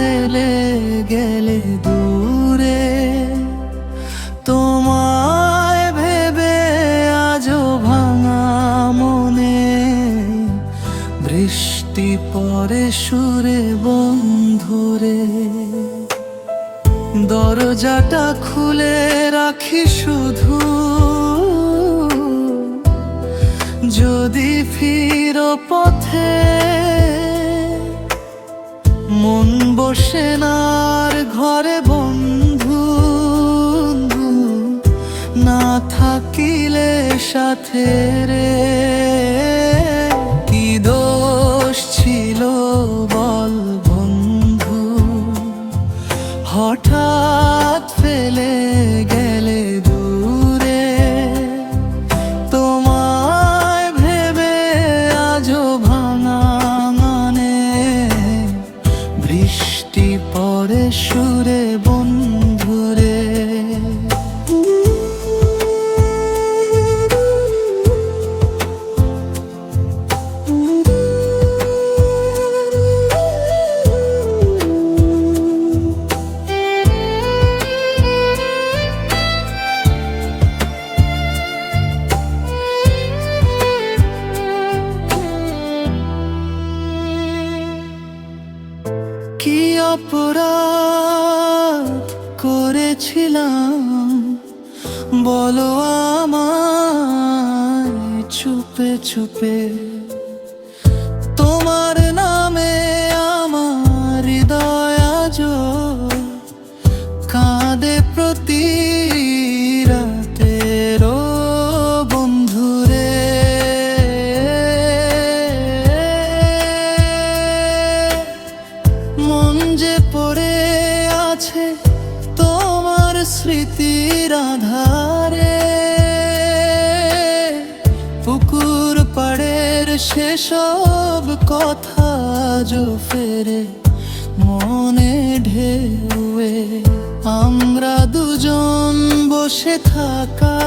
ফেলে গেলে দূরে। তোমায় ভেবে আজও ভাঙা মনে। বৃষ্টি পরে সুরে বন্ধুরে। দরজাটা খুলে রাখি শুধু। যদি ফিরো পথে মন বসে নার ঘরে বন্ধু, না থাকিলে সাথে রে। কি দোষ ছিল বল বন্ধু? হঠাৎ অপরাধ করেছিলাম। বলো আমায় চুপে চুপে। তোমার নামে আমার হৃদয় আজ কাঁদে প্রতি আধারে পুকুর পাড়ের সেসব কথা যো ফেরে, মনে ঢেউয়ে আমরা দুজন বসে থাকা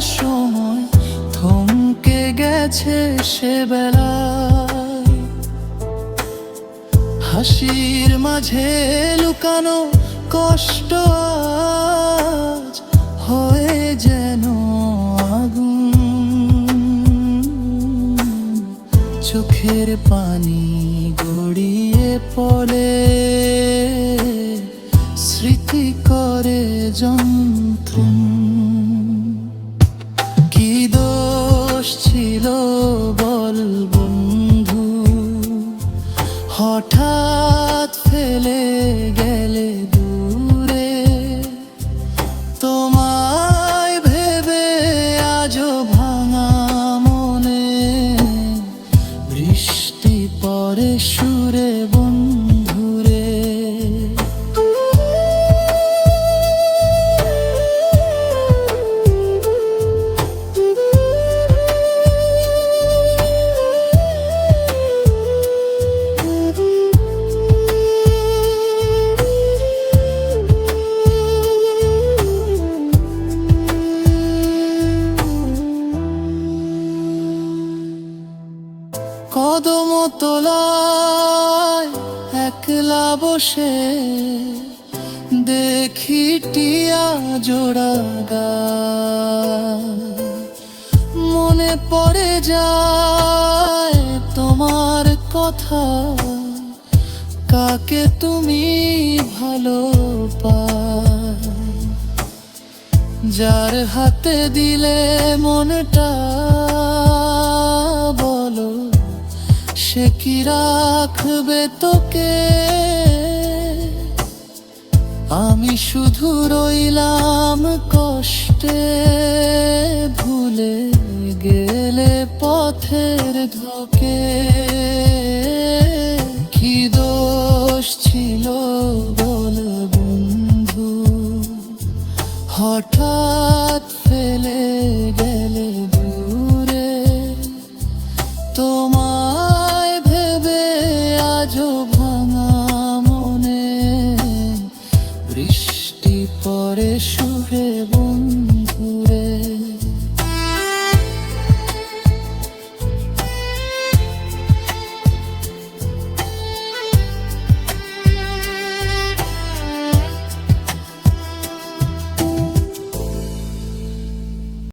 সময় থমকে গেছে সে বেলায় হাসির মাঝে লুকানো কষ্ট হয়ে যেন আগুন চোখের পানি গড়িয়ে পড়ে স্মৃতি করে যন্ত্রণ। পরে সুরে বন্ধুরে বসে দেখি টিয়া জোড়া গা মনে পড়ে যায় তোমার কথা, কাকে তুমি ভালো পায় যার হাতে দিলে মনটা বলো, সে কি রাখবে তোকে? আমি শুধু রইলাম কষ্টে ভুলে গেলে পথের ধোকে। কি দোষ ছিল বল বন্ধু? হঠাৎ মনে